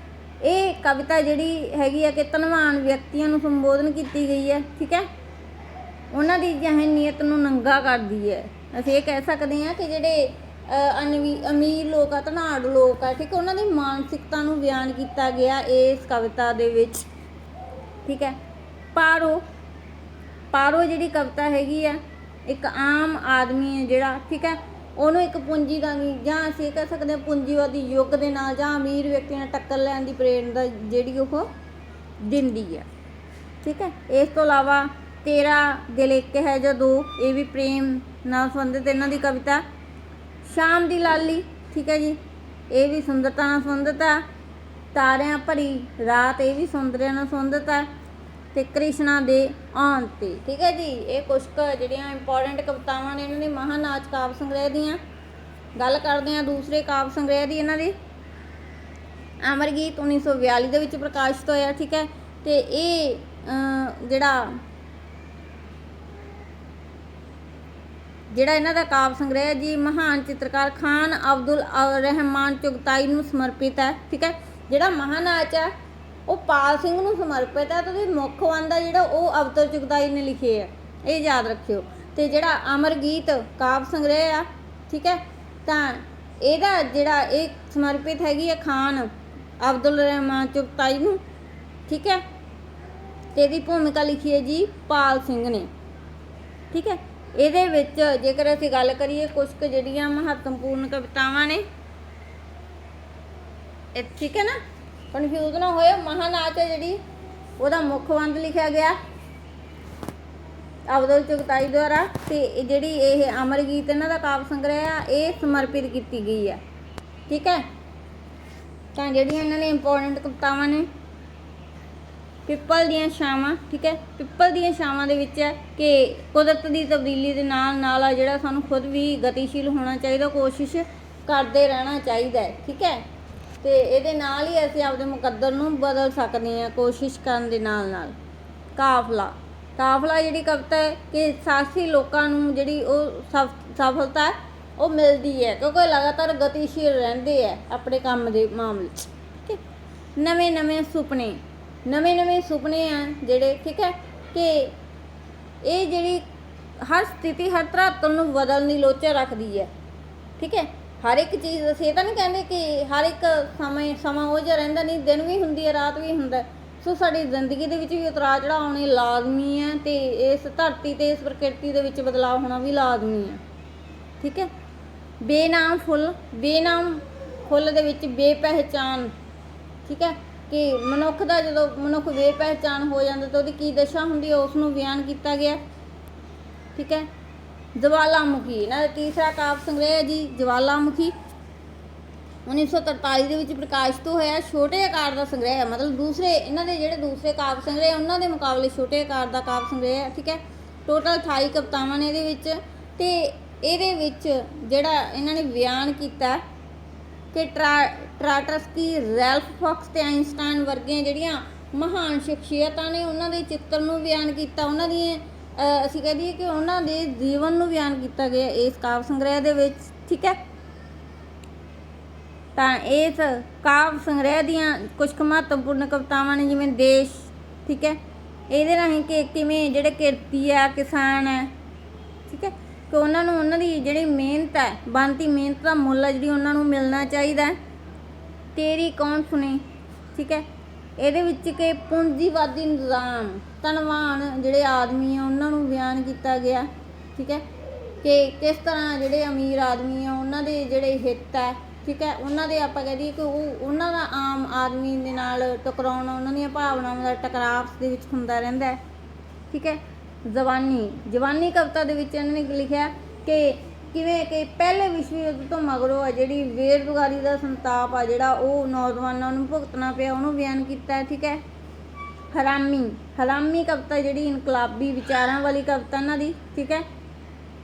ਇਹ ਕਵਿਤਾ ਜਿਹੜੀ ਹੈਗੀ ਆ ਕਿ ਧਨਵਾਨ ਵਿਅਕਤੀਆਂ ਨੂੰ ਸੰਬੋਧਨ ਕੀਤੀ ਗਈ ਹੈ, ਠੀਕ ਹੈ? ਉਹਨਾਂ ਦੀ ਜਹਨੀਅਤ ਨੂੰ ਨੰਗਾ ਕਰਦੀ ਹੈ। ਅਸੀਂ ਇਹ ਕਹਿ ਸਕਦੇ ਹਾਂ ਕਿ ਜਿਹੜੇ ਅ, ਅਨਵੀ ਅਮੀਰ ਲੋਕ ਆ ਧਨਾੜ ਲੋਕ ਆ ਠੀਕ ਹੈ ਉਹਨਾਂ ਦੀ ਮਾਨਸਿਕਤਾ ਨੂੰ ਬਿਆਨ ਕੀਤਾ ਗਿਆ ਇਸ ਕਵਿਤਾ ਦੇ ਵਿੱਚ ਠੀਕ ਹੈ। ਪਾਰੋ ਪਾਰੋ ਜਿਹੜੀ ਕਵਿਤਾ ਹੈਗੀ ਆ ਇੱਕ ਆਮ ਆਦਮੀ ਹੈ ਜਿਹੜਾ ਠੀਕ ਹੈ ਉਹਨੂੰ ਇੱਕ ਪੂੰਜੀ ਪੂੰਜੀਦਾਨੀ ਜਾਂ ਅਸੀਂ ਇਹ ਕਹਿ ਸਕਦੇ ਹਾਂ ਪੂੰਜੀਵਾਦੀ ਯੁੱਗ ਦੇ ਨਾਲ ਜਾਂ ਅਮੀਰ ਵਿਅਕਤੀ ਨਾਲ ਟੱਕਰ ਲੈਣ ਦੀ ਪ੍ਰੇਰਣਾ ਜਿਹੜੀ ਉਹ ਦਿੰਦੀ ਹੈ ਠੀਕ ਹੈ। ਇਸ ਤੋਂ ਇਲਾਵਾ ਤੇਰਾ ਦਿਲ ਇੱਕ ਹੈ ਜਦੋਂ, ਇਹ ਵੀ ਪ੍ਰੇਮ ਨਾਲ ਸੰਬੰਧਿਤ ਇਹਨਾਂ ਦੀ ਕਵਿਤਾ। ਸ਼ਾਮ ਦੀ ਲਾਲੀ, ਠੀਕ ਹੈ ਜੀ, ਇਹ ਵੀ ਸੁੰਦਰਤਾ ਨਾਲ ਸੰਬੰਧਿਤ ਆ। ਤਾਰਿਆਂ ਭਰੀ ਰਾਤ, ਇਹ ਵੀ ਸੁੰਦਰਿਆਂ ਨਾਲ ਸੰਬੰਧਿਤ ਆ। ਤੇ ਕ੍ਰਿਸ਼ਨਾ ਦੇ ਆਉਣ ਤੇ, ਠੀਕ ਹੈ ਜੀ, ਇਹ ਕੁਝ ਕੁ ਜਿਹੜੀਆਂ ਇੰਪੋਰਟੈਂਟ ਕਵਿਤਾਵਾਂ ਨੇ, ਇਹਨਾਂ ਦੀ ਮਹਾਨਾਚ ਕਾਵ ਸੰਗ੍ਰਹਿ ਦੀਆਂ। ਗੱਲ ਕਰਦੇ ਹਾਂ ਦੂਸਰੇ ਕਾਵ ਸੰਗ੍ਰਹਿ ਦੀ ਇਹਨਾਂ ਦੀ। ਅਮਰ ਗੀਤ 1942 ਦੇ ਵਿੱਚ ਪ੍ਰਕਾਸ਼ਿਤ ਹੋਇਆ, ਠੀਕ ਹੈ। ਤੇ ਇਹ ਜਿਹੜਾ ਜਿਹੜਾ ਇਹਨਾਂ ਦਾ ਕਾਵ ਸੰਗ੍ਰਹਿ ਜੀ, ਮਹਾਨ ਚਿੱਤਰਕਾਰ ਖਾਨ ਅਬਦੁਲ ਅ- ਰਹਿਮਾਨ ਚੁਗਤਾਈ ਨੂੰ ਸਮਰਪਿਤ ਹੈ, ਠੀਕ ਹੈ? ਜਿਹੜਾ ਮਹਾਨਾਚ ਹੈ, ਉਹ ਪਾਲ ਸਿੰਘ ਨੂੰ ਸਮਰਪਿਤ ਹੈ ਤੇ ਉਹਦੇ ਮੁੱਖ ਵੰਦ ਆ ਜਿਹੜਾ ਉਹ ਅਬਦੁਲ ਚੁਗਤਾਈ ਨੇ ਲਿਖੇ ਹੈ, ਇਹ ਯਾਦ ਰੱਖਿਓ। ਤੇ ਜਿਹੜਾ ਅਮਰ ਗੀਤ ਕਾਵ ਸੰਗ੍ਰਹਿ ਆ, ਠੀਕ ਹੈ? ਤਾਂ ਇਹਦਾ ਜਿਹੜਾ ਇਹ ਸਮਰਪਿਤ ਹੈਗੀ ਹੈ ਖਾਨ ਅਬਦੁਲ ਰਹਿਮਾਨ ਚੁਗਤਾਈ ਨੂੰ, ਠੀਕ ਹੈ? ਤੇ ਇਹਦੀ ਭੂਮਿਕਾ ਲਿਖੀ ਹੈ ਜੀ ਪਾਲ ਸਿੰਘ ਨੇ, ਠੀਕ ਹੈ? ਇਹਦੇ ਵਿੱਚ ਜੇਕਰ ਅਸੀਂ ਗੱਲ ਕਰੀਏ ਕੁਝ ਕੁ ਜਿਹੜੀਆਂ ਮਹੱਤਵਪੂਰਨ ਕਵਿਤਾਵਾਂ ਨੇ, ਇਹ ਠੀਕ ਹੈ ਨਾ? ਕਨਫਿਊਜ਼ ਨਾ ਹੋਏ ਮਹਾਨਾਚ ਹੈ ਜਿਹੜੀ, ਉਹਦਾ ਮੁੱਖ ਵੰਦ ਲਿਖਿਆ ਗਿਆ। ਅਬਦੁਲ ਚੁਗਤਾਈ ਦੁਆਰਾ, ਤੇ ਇਹ ਜਿਹੜੀ ਇਹ ਅਮਰ ਗੀਤ ਇਹਨਾਂ ਦਾ ਕਾਵ ਸੰਗ੍ਰਹਿ ਆ, ਇਹ ਸਮਰਪਿਤ ਕੀਤੀ ਗਈ ਹੈ। ਠੀਕ ਹੈ? ਤਾਂ ਜਿਹੜੀਆਂ ਇਹਨਾਂ ਨੇ ਇੰਪੋਰਟੈਂਟ ਕਵਿਤਾਵਾਂ ਨੇ ਪਿੱਪਲ ਦੀਆਂ ਛਾਵਾਂ, ਠੀਕ ਹੈ? ਪਿੱਪਲ ਦੀਆਂ ਛਾਵਾਂ ਦੇ ਵਿੱਚ ਹੈ ਕਿ ਕੁਦਰਤ ਦੀ ਤਬਦੀਲੀ ਦੇ ਨਾਲ ਨਾਲ ਆ ਜਿਹੜਾ ਸਾਨੂੰ ਖੁਦ ਵੀ ਗਤੀਸ਼ੀਲ ਹੋਣਾ ਚਾਹੀਦਾ, ਕੋਸ਼ਿਸ਼ ਕਰਦੇ ਰਹਿਣਾ ਚਾਹੀਦਾ ਹੈ, ਠੀਕ ਹੈ? ਤੇ ਇਹਦੇ ਨਾਲ ਹੀ ਅਸੀਂ ਆਪਦੇ ਮੁਕੱਦਰ ਨੂੰ ਬਦਲ ਸਕਦੇ ਹਾਂ ਕੋਸ਼ਿਸ਼ ਕਰਨ ਦੇ ਨਾਲ ਨਾਲ। ਕਾਫਲਾ। ਕਾਫਲਾ ਜਿਹੜੀ ਕਵਿਤਾ ਹੈ ਕਿ ਸਾਹਸੀ ਲੋਕਾਂ ਨੂੰ ਜਿਹੜੀ ਉਹ ਸਫ- ਸਫਲਤਾ ਉਹ ਮਿਲਦੀ ਹੈ ਕਿਉਂਕਿ ਲਗਾਤਾਰ ਗਤੀਸ਼ੀਲ ਰਹਿੰਦੇ ਹੈ ਆਪਣੇ ਕੰਮ ਦੇ ਮਾਮਲੇ 'ਚ, ਠੀਕ ਨਵੇਂ ਨਵੇਂ ਸੁਪਨੇ। ਨਵੇਂ ਨਵੇਂ ਸੁਪਨੇ ਆ ਜਿਹੜੇ, ਠੀਕ ਹੈ, ਕਿ ਇਹ ਜਿਹੜੀ ਹਰ ਸਥਿਤੀ, ਹਰ ਧਰਾਤਲ ਨੂੰ ਬਦਲਣ ਦੀ ਲੋਚਾ ਰੱਖਦੀ ਹੈ, ਠੀਕ ਹੈ। ਹਰ ਇੱਕ ਚੀਜ਼ ਅਸੀਂ ਇਹ ਤਾਂ ਨਹੀਂ ਕਹਿੰਦੇ ਕਿ ਹਰ ਇੱਕ ਸਮੇਂ, ਸਮਾਂ ਉਹ ਜਿਹਾ ਰਹਿੰਦਾ ਨਹੀਂ, ਦਿਨ ਵੀ ਹੁੰਦੀ ਹੈ, ਰਾਤ ਵੀ ਹੁੰਦਾ ਸੋ ਸਾਡੀ ਜ਼ਿੰਦਗੀ ਦੇ ਵਿੱਚ ਵੀ ਉਤਰਾਅ ਚੜਾਅ ਆਉਣੇ ਲਾਜ਼ਮੀ ਹੈ ਤੇ ਇਸ ਧਰਤੀ ਤੇ, ਇਸ ਪ੍ਰਕਿਰਤੀ ਦੇ ਵਿੱਚ ਬਦਲਾਅ ਹੋਣਾ ਵੀ ਲਾਜ਼ਮੀ ਹੈ, ਠੀਕ ਹੈ। ਬੇਨਾਮ ਫੁੱਲ ਬੇਨਾਮ ਫੁੱਲ ਦੇ ਵਿੱਚ ਬੇਪਹਿਚਾਨ, ਠੀਕ ਹੈ। ਕਿ ਮਨੁੱਖ ਦਾ ਜਦੋਂ ਮਨੁੱਖ ਬੇਪਹਿਚਾਨ ਹੋ ਜਾਂਦਾ ਤਾਂ ਉਹਦੀ ਕੀ ਦਸ਼ਾ ਹੁੰਦੀ ਹੈ ਉਸ ਨੂੰ ਬਿਆਨ ਕੀਤਾ ਗਿਆ। ਠੀਕ ਹੈ? ਜਵਾਲਾਮੁਖੀ, ਇਹਨਾਂ ਦਾ ਤੀਸਰਾ ਕਾਵਿ ਸੰਗ੍ਰਹਿ ਹੈ ਜੀ, ਜਵਾਲਾਮੁਖੀ। 1943 ਦੇ ਵਿੱਚ ਪ੍ਰਕਾਸ਼ਿਤ ਹੋਇਆ ਛੋਟੇ ਆਕਾਰ ਦਾ ਸੰਗ੍ਰਹਿ ਹੈ, ਮਤਲਬ ਦੂਸਰੇ, ਇਹਨਾਂ ਦੇ ਜਿਹੜੇ ਦੂਸਰੇ ਕਾਵਿ ਸੰਗ੍ਰਹਿ ਉਹਨਾਂ ਦੇ ਮੁਕਾਬਲੇ ਛੋਟੇ ਆਕਾਰ ਦਾ ਕਾਵਿ ਸੰਗ੍ਰਹਿ ਹੈ, ਠੀਕ ਹੈ? ਟੋਟਲ 28 ਕਵਿਤਾਵਾਂ ਨੇ ਇਹਦੇ ਵਿੱਚ ਤੇ ਇਹਦੇ ਵਿੱਚ ਜਿਹੜਾ ਇਹਨਾਂ ਨੇ ਬਿਆਨ ਕੀਤਾ ਕਿ ਟਰਾ ਟਰਾਟਸਕੀ ਰੈਲਫ ਫੌਕਸ ਤੇ ਆਇਨਸਟਾਈਨ ਵਰਗੀਆਂ ਜਿਹੜੀਆਂ ਮਹਾਨ ਸ਼ਖਸੀਅਤਾਂ ਨੇ ਉਹਨਾਂ ਦੇ ਚਿੱਤਰ ਨੂੰ ਬਿਆਨ ਕੀਤਾ, ਉਹਨਾਂ ਦੀ ਅਸੀਂ ਕਹਿ ਦਈਏ ਕਿ ਉਹਨਾਂ ਦੇ ਜੀਵਨ ਨੂੰ ਬਿਆਨ ਕੀਤਾ ਗਿਆ ਇਸ ਕਾਵ ਸੰਗ੍ਰਹਿ ਦੇ ਵਿੱਚ, ਠੀਕ ਹੈ? ਤਾਂ ਇਸ ਕਾਵ ਸੰਗ੍ਰਹਿ ਦੀਆਂ ਕੁਝ ਕੁ ਮਹੱਤਵਪੂਰਨ ਕਵਿਤਾਵਾਂ ਨੇ ਜਿਵੇਂ ਦੇਸ਼, ਠੀਕ ਹੈ? ਇਹਦੇ ਰਾਹੀਂ ਕਿ ਕਿਵੇਂ ਜਿਹੜੇ ਕਿਰਤੀ ਆ, ਕਿਸਾਨ ਹੈ ਠੀਕ ਹੈ? ਕਿ ਉਹਨਾਂ ਨੂੰ ਉਹਨਾਂ ਦੀ ਜਿਹੜੀ ਮਿਹਨਤ ਹੈ ਬੰਤੀ ਮਿਹਨਤ ਦਾ ਮੁੱਲ ਜਿਹੜੀ ਉਹਨਾਂ ਨੂੰ ਮਿਲਣਾ ਚਾਹੀਦਾ ਤੇਰੀ ਕੌਣ ਸੁਣੇ? ਠੀਕ ਹੈ। ਇਹਦੇ ਵਿੱਚ ਕਿ ਪੂੰਜੀਵਾਦੀ ਨਿਜ਼ਾਮ ਧਨਵਾਨ ਜਿਹੜੇ ਆਦਮੀ ਆ, ਉਹਨਾਂ ਨੂੰ ਬਿਆਨ ਕੀਤਾ ਗਿਆ। ਠੀਕ ਹੈ। ਕਿ ਕਿਸ ਤਰ੍ਹਾਂ ਜਿਹੜੇ ਅਮੀਰ ਆਦਮੀ ਆ, ਉਹਨਾਂ ਦੇ ਜਿਹੜੇ ਹਿੱਤ ਹੈ, ਠੀਕ ਹੈ। ਉਹਨਾਂ ਦੇ ਆਪਾਂ ਕਹਿ ਦਈਏ ਕਿ ਉਹ ਉਹਨਾਂ ਦਾ ਆਮ ਆਦਮੀ ਦੇ ਨਾਲ ਟਕਰਾਉਣਾ, ਉਹਨਾਂ ਦੀਆਂ ਭਾਵਨਾਵਾਂ ਦਾ ਟਕਰਾਅ ਆਪਸ ਦੇ ਵਿੱਚ ਹੁੰਦਾ ਰਹਿੰਦਾ ਹੈ। ਠੀਕ ਹੈ। ਜਵਾਨੀ ਜਵਾਨੀ ਕਵਿਤਾ ਦੇ ਵਿੱਚ ਇਹਨਾਂ ਨੇ ਲਿਖਿਆ ਕਿ ਕਿਵੇਂ ਕਿ ਪਹਿਲੇ ਵਿਸ਼ਵ ਯੁੱਧ ਤੋਂ ਮਗਰੋਂ ਆ ਜਿਹੜੀ ਬੇਰੁਜ਼ਗਾਰੀ ਦਾ ਸੰਤਾਪ ਆ ਜਿਹੜਾ ਉਹ ਨੌਜਵਾਨਾਂ ਨੂੰ ਭੁਗਤਣਾ ਪਿਆ, ਉਹਨੂੰ ਬਿਆਨ ਕੀਤਾ ਹੈ ਠੀਕ ਹੈ? ਹਰਾਮੀ ਹਰਾਮੀ ਕਵਿਤਾ ਜਿਹੜੀ ਇਨਕਲਾਬੀ ਵਿਚਾਰਾਂ ਵਾਲੀ ਕਵਿਤਾ ਇਹਨਾਂ ਦੀ, ਠੀਕ ਹੈ?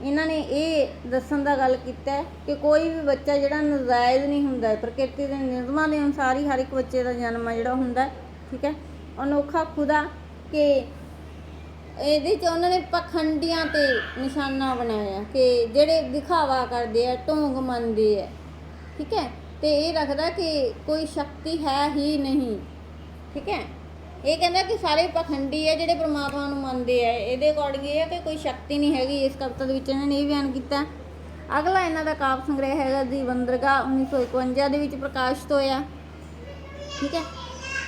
ਇਹਨਾਂ ਨੇ ਇਹ ਦੱਸਣ ਦਾ ਗੱਲ ਕੀਤਾ ਕਿ ਕੋਈ ਵੀ ਬੱਚਾ ਜਿਹੜਾ ਨਜਾਇਜ਼ ਨਹੀਂ ਹੁੰਦਾ, ਪ੍ਰਕਿਰਤੀ ਦੇ ਨਿਯਮਾਂ ਦੇ ਅਨੁਸਾਰ ਹੀ ਹਰ ਇੱਕ ਬੱਚੇ ਦਾ ਜਨਮ ਆ ਜਿਹੜਾ ਹੁੰਦਾ, ਠੀਕ ਹੈ? ਅਨੋਖਾ ਖੁਦਾ ਕਿ ਇਹਦੇ ਚ ਉਹਨਾਂ ਨੇ ਪਖੰਡੀਆਂ ਤੇ ਨਿਸ਼ਾਨਾ ਬਣਾਇਆ ਕਿ ਜਿਹੜੇ ਦਿਖਾਵਾ ਕਰਦੇ ਆ ਢੋਂਗ ਮੰਨਦੇ ਆ। ਠੀਕ ਹੈ? ਤੇ ਇਹ ਰੱਖਦਾ ਕਿ ਕੋਈ ਸ਼ਕਤੀ ਹੈ ਹੀ ਨਹੀਂ। ਠੀਕ ਹੈ? ਇਹ ਕਹਿੰਦਾ ਕਿ ਸਾਰੇ ਪਖੰਡੀ ਆ ਜਿਹੜੇ ਪ੍ਰਮਾਤਮਾ ਨੂੰ ਮੰਨਦੇ ਆ, ਇਹਦੇ ਅਕੋਰਡਿੰਗ ਇਹ ਹੈ ਕਿ ਕੋਈ ਸ਼ਕਤੀ ਨਹੀਂ ਹੈਗੀ ਇਸ ਕਵਿਤਾ ਦੇ ਵਿੱਚ। ਇਹਨਾਂ ਨੇ ਇਹ ਬਿਆਨ ਕੀਤਾ। ਅਗਲਾ ਇਹਨਾਂ ਦਾ ਕਾਵਿ ਸੰਗ੍ਰਹਿ ਹੈਗਾ ਦੀ ਬੰਦਰਗਾਹ 1951 ਦੇ ਵਿੱਚ ਪ੍ਰਕਾਸ਼ਿਤ ਹੋਇਆ। ਠੀਕ ਹੈ?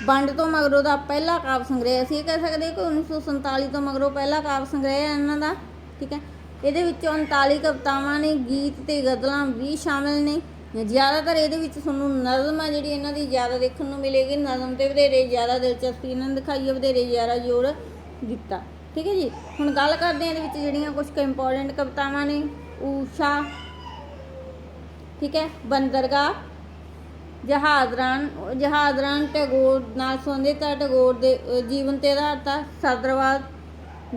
ਵੰਡ ਤੋਂ ਮਗਰੋਂ ਦਾ ਪਹਿਲਾ ਕਾਵਿ ਸੰਗ੍ਰਹਿ ਅਸੀਂ ਇਹ ਕਹਿ ਸਕਦੇ ਕਿ 1947 ਤੋਂ ਮਗਰੋਂ ਪਹਿਲਾ ਕਾਵਿ ਸੰਗ੍ਰਹਿ ਹੈ ਇਹਨਾਂ ਦਾ, ਠੀਕ ਹੈ। ਇਹਦੇ ਵਿੱਚੋਂ 39 ਕਵਿਤਾਵਾਂ ਨੇ, ਗੀਤ ਤੇ ਗਜ਼ਲਾਂ ਵੀ ਸ਼ਾਮਿਲ ਨੇ। ਜ਼ਿਆਦਾਤਰ ਇਹਦੇ ਵਿੱਚ ਤੁਹਾਨੂੰ ਨਜ਼ਮ ਆ ਜਿਹੜੀ ਇਹਨਾਂ ਦੀ ਜ਼ਿਆਦਾ ਦੇਖਣ ਨੂੰ ਮਿਲੇਗੀ। ਨਜ਼ਮ ਤੇ ਵਧੇਰੇ, ਜ਼ਿਆਦਾ ਦਿਲਚਸਪੀ ਇਹਨਾਂ ਨੇ ਦਿਖਾਈ ਹੈ ਵਧੇਰੇ ਜ਼ਿਆਦਾ ਜ਼ੋਰ ਦਿੱਤਾ, ਠੀਕ ਹੈ ਜੀ। ਹੁਣ ਗੱਲ ਕਰਦੇ ਹਾਂ ਇਹਦੇ ਵਿੱਚ ਜਿਹੜੀਆਂ ਕੁਝ ਕੁ ਇੰਪੋਰਟੈਂਟ ਕਵਿਤਾਵਾਂ ਨੇ, ਊਸ਼ਾ, ਠੀਕ ਹੈ, ਬੰਦਰਗਾਹ ਜਹਾਜ਼ਰਾਨ ਜਹਾਜ਼ਰਾਨ ਟੈਗੋਰ ਨਾਲ ਸੰਬੰਧਿਤ ਹੈ। ਟੈਗੋਰ ਦੇ ਜੀਵਨ ਤੇ ਆਧਾਰਿਤ ਸ਼ਦਰਵਾਦ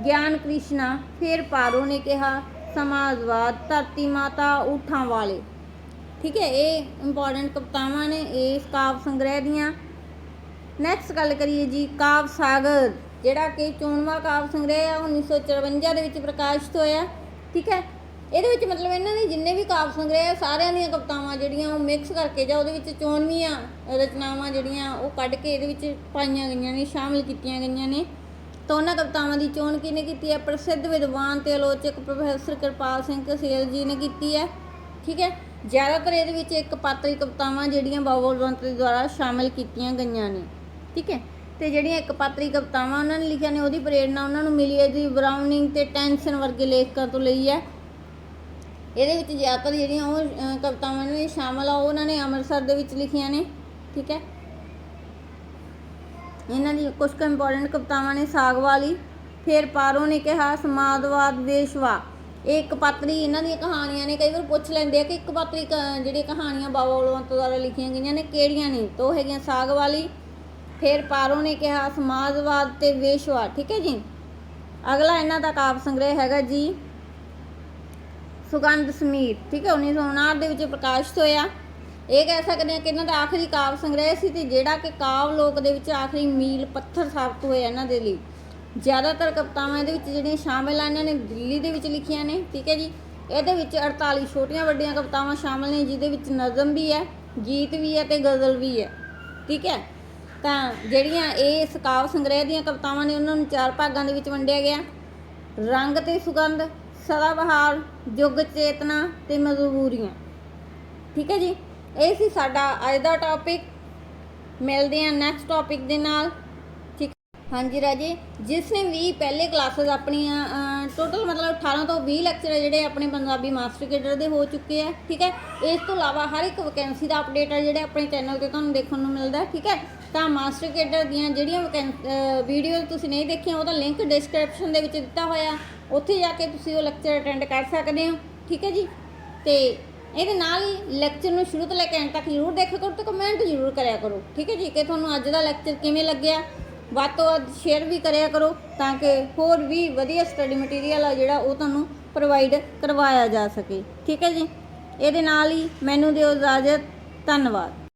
ਗਿਆਨ ਕ੍ਰਿਸ਼ਨਾ ਫਿਰ ਪਾਰੋ ਨੇ ਕਿਹਾ, ਸਮਾਜਵਾਦ ਧਰਤੀ ਮਾਤਾ ਊਠਾਂ ਵਾਲੇ। ਠੀਕ ਹੈ, ਇਹ ਇੰਪੋਰਟੈਂਟ ਕਵਿਤਾਵਾਂ ਨੇ ਇਸ ਕਾਵ ਸੰਗ੍ਰਹਿ ਦੀਆਂ। ਨੈਕਸਟ ਗੱਲ ਕਰੀਏ ਜੀ, ਕਾਵ ਸਾਗਰ, ਜਿਹੜਾ ਕਿ ਚੋਣਵਾ ਕਾਵ ਸੰਗ੍ਰਹਿ ਆ 1954 ਦੇ ਵਿੱਚ ਪ੍ਰਕਾਸ਼ਿਤ ਹੋਇਆ। ਠੀਕ ਹੈ ਇਹਦੇ ਵਿੱਚ ਮਤਲਬ ਇਹਨਾਂ ਦੇ ਜਿੰਨੇ ਵੀ ਕਾਵਿ ਸੰਗ੍ਰਹਿ ਆ, ਸਾਰਿਆਂ ਦੀਆਂ ਕਵਿਤਾਵਾਂ ਜਿਹੜੀਆਂ ਉਹ ਮਿਕਸ ਕਰਕੇ ਜਾਂ ਉਹਦੇ ਵਿੱਚ ਚੋਣਵੀਆਂ ਰਚਨਾਵਾਂ ਜਿਹੜੀਆਂ ਉਹ ਕੱਢ ਕੇ ਇਹਦੇ ਵਿੱਚ ਪਾਈਆਂ ਗਈਆਂ ਨੇ, ਸ਼ਾਮਿਲ ਕੀਤੀਆਂ ਗਈਆਂ ਨੇ। ਤਾਂ ਉਹਨਾਂ ਕਵਿਤਾਵਾਂ ਦੀ ਚੋਣ ਕਿਹਨੇ ਕੀਤੀ ਹੈ? ਪ੍ਰਸਿੱਧ ਵਿਦਵਾਨ ਤੇ ਆਲੋਚਕ ਪ੍ਰੋਫੈਸਰ ਕਿਰਪਾਲ ਸਿੰਘ ਕਸੇਲ ਜੀ ਨੇ ਕੀਤੀ ਹੈ। ਠੀਕ ਹੈ? ਜ਼ਿਆਦਾਤਰ ਇਹਦੇ ਵਿੱਚ ਇੱਕ ਪਾਤਰੀ ਕਵਿਤਾਵਾਂ ਜਿਹੜੀਆਂ ਬਾਬਾ ਬਲਵੰਤ ਦੇ ਦੁਆਰਾ ਸ਼ਾਮਿਲ ਕੀਤੀਆਂ ਗਈਆਂ ਨੇ। ਠੀਕ ਹੈ? ਤੇ ਜਿਹੜੀਆਂ ਇੱਕ ਪਾਤਰੀ ਕਵਿਤਾਵਾਂ ਉਹਨਾਂ ਨੇ ਲਿਖੀਆਂ ਨੇ, ਉਹਦੀ ਪ੍ਰੇਰਣਾ ਉਹਨਾਂ ਨੂੰ ਮਿਲੀ ਹੈ ਜੀ ਬਰਾਉਨਿੰਗ ਤੇ ਟੈਂਸ਼ਨ ਵਰਗੇ ਲੇਖਕਾਂ ਤੋਂ ਲਈ ਹੈ। ਇਹਦੇ ਵਿੱਚ ਜ਼ਿਆਦਾਤਰ ਜਿਹੜੀਆਂ ਉਹ ਅਹ, ਕਵਿਤਾਵਾਂ ਨੇ ਸ਼ਾਮਲ ਆ ਉਹ ਉਹਨਾਂ ਨੇ ਅੰਮ੍ਰਿਤਸਰ ਦੇ ਵਿੱਚ ਲਿਖੀਆਂ ਨੇ ਠੀਕ ਹੈ? ਇਹਨਾਂ ਦੀ ਕੁਝ ਕੁ ਇੰਪੋਰਟੈਂਟ ਕਵਿਤਾਵਾਂ ਨੇ ਸਾਗ ਵਾਲੀ ਫਿਰ ਪਾਰੋ ਨੇ ਕਿਹਾ ਸਮਾਦਵਾਦ ਵੇਸ਼ਵਾ। ਇਹ ਇੱਕ ਪਾਤਰੀ ਇਹਨਾਂ ਦੀਆਂ ਕਹਾਣੀਆਂ ਨੇ ਕਈ ਵਾਰ ਪੁੱਛ ਲੈਂਦੇ ਆ ਕਿ ਇੱਕ ਪਾਤਰੀ ਕ- ਜਿਹੜੀਆਂ ਕਹਾਣੀਆਂ ਬਾਬਾ ਬਲਵੰਤ ਦੁਆਰਾ ਲਿਖੀਆਂ ਗਈਆਂ ਨੇ ਕਿਹੜੀਆਂ ਨੇ? ਤਾਂ ਉਹ ਹੈਗੀਆਂ ਸਾਗ ਵਾਲੀ ਫਿਰ ਪਾਰੋ ਨੇ ਕਿਹਾ ਸਮਾਜਵਾਦ ਤੇ ਵੇਸ਼ਵਾ ਠੀਕ ਹੈ ਜੀ? ਅਗਲਾ ਇਹਨਾਂ ਦਾ ਕਾਵਿ ਸੰਗ੍ਰਹਿ ਹੈਗਾ ਜੀ ਸੁਗੰਧ ਸਮੀਰ, ਠੀਕ ਹੈ 1959 ਦੇ ਵਿੱਚ ਪ੍ਰਕਾਸ਼ਿਤ ਹੋਇਆ। ਇਹ ਕਹਿ ਸਕਦੇ ਹਾਂ ਕਿ ਇਹਨਾਂ ਦਾ ਆਖਰੀ ਕਾਵਿ ਸੰਗ੍ਰਹਿ ਸੀ ਤੇ ਜਿਹੜਾ ਕਿ ਕਾਵ ਲੋਕ ਦੇ ਵਿੱਚ ਆਖਰੀ ਮੀਲ ਪੱਥਰ ਸਾਬਤ ਹੋਇਆ ਇਹਨਾਂ ਦੇ ਲਈ। ਜ਼ਿਆਦਾਤਰ ਕਵਿਤਾਵਾਂ ਇਹਦੇ ਵਿੱਚ ਜਿਹੜੀਆਂ ਸ਼ਾਮਿਲ ਆ ਇਹਨਾਂ ਨੇ ਦਿੱਲੀ ਦੇ ਵਿੱਚ ਲਿਖੀਆਂ ਨੇ, ਠੀਕ ਹੈ ਜੀ। ਇਹਦੇ ਵਿੱਚ 48 ਛੋਟੀਆਂ ਵੱਡੀਆਂ ਕਵਿਤਾਵਾਂ ਸ਼ਾਮਿਲ ਨੇ, ਜਿਹਦੇ ਵਿੱਚ ਨਜ਼ਮ ਵੀ ਹੈ, ਗੀਤ ਵੀ ਹੈ ਤੇ ਗਜ਼ਲ ਵੀ ਹੈ, ਠੀਕ ਹੈ। ਤਾਂ ਜਿਹੜੀਆਂ ਇਹ ਕਾਵ ਸੰਗ੍ਰਹਿ ਦੀਆਂ ਕਵਿਤਾਵਾਂ ਨੇ, ਉਹਨਾਂ ਨੂੰ ਚਾਰ ਭਾਗਾਂ ਦੇ ਵਿੱਚ ਵੰਡਿਆ ਗਿਆ। ਰੰਗ ਤੇ ਸੁਗੰਧ, ਸਦਾ ਬਹਾਰ ਯੁੱਗ ਚੇਤਨਾ ਤੇ ਮਜਬੂਰੀਆਂ। ਠੀਕ ਹੈ ਜੀ? ਇਹ ਸੀ ਸਾਡਾ ਅੱਜ ਦਾ ਟੌਪਿਕ ਮਿਲਦੇ ਹਾਂ ਨੈਕਸਟ ਟੌਪਿਕ ਦੇ ਨਾਲ। ਠੀਕ? ਹਾਂਜੀ ਰਾਜੇ, ਜਿਸ ਨੇ ਵੀ ਪਹਿਲੇ ਕਲਾਸਿਸ ਆਪਣੀਆਂ ਟੋਟਲ ਮਤਲਬ 18 ਤੋਂ 20 ਲੈਕਚਰ ਜਿਹੜੇ ਆਪਣੇ ਪੰਜਾਬੀ ਮਾਸਟਰ ਕੇਡਰ ਦੇ ਹੋ ਚੁੱਕੇ ਆ। ਠੀਕ ਹੈ? ਇਸ ਤੋਂ ਇਲਾਵਾ ਹਰ ਇੱਕ ਵੈਕੈਂਸੀ ਦਾ ਅਪਡੇਟ ਆ ਜਿਹੜਾ ਆਪਣੇ ਚੈਨਲ ਤੇ ਤੁਹਾਨੂੰ ਦੇਖਣ ਨੂੰ ਮਿਲਦਾ ਠੀਕ ਹੈ? ਤਾਂ ਮਾਸਟਰ ਕੇਡਰ ਦੀਆਂ ਜਿਹੜੀਆਂ ਵੀਡੀਓ ਤੁਸੀਂ ਨਹੀਂ ਦੇਖੀਆਂ ਉਹਦਾ ਲਿੰਕ ਡਿਸਕ੍ਰਿਪਸ਼ਨ ਦੇ ਵਿੱਚ ਦਿੱਤਾ ਹੋਇਆ। ਉੱਥੇ ਜਾ ਕੇ ਤੁਸੀਂ ਉਹ ਲੈਕਚਰ ਅਟੈਂਡ ਕਰ ਸਕਦੇ ਹੋ, ਠੀਕ ਹੈ ਜੀ? ਤੇ ਇਹਦੇ ਨਾਲ ਹੀ ਲੈਕਚਰ ਨੂੰ ਸ਼ੁਰੂ ਤੋਂ ਲੈ ਕੇ ਐਂਡ ਤੱਕ ਜ਼ਰੂਰ ਦੇਖਿਆ ਕਰੋ ਤੇ ਕਮੈਂਟ ਜ਼ਰੂਰ ਕਰਿਆ ਕਰੋ, ਠੀਕ ਹੈ ਜੀ? ਕਿ ਤੁਹਾਨੂੰ ਅੱਜ ਦਾ ਲੈਕਚਰ ਕਿਵੇਂ ਲੱਗਿਆ? ਵੱਧ ਤੋਂ ਵੱਧ ਸ਼ੇਅਰ ਵੀ ਕਰਿਆ ਕਰੋ ਤਾਂ ਕਿ ਹੋਰ ਵੀ ਵਧੀਆ ਸਟੱਡੀ ਮਟੀਰੀਅਲ ਆ ਜਿਹੜਾ ਉਹ ਤੁਹਾਨੂੰ ਪ੍ਰੋਵਾਈਡ ਕਰਵਾਇਆ ਜਾ ਸਕੇ, ਠੀਕ ਹੈ ਜੀ? ਇਹਦੇ ਨਾਲ ਹੀ ਮੈਨੂੰ ਦਿਓ ਇਜਾਜ਼ਤ, ਧੰਨਵਾਦ।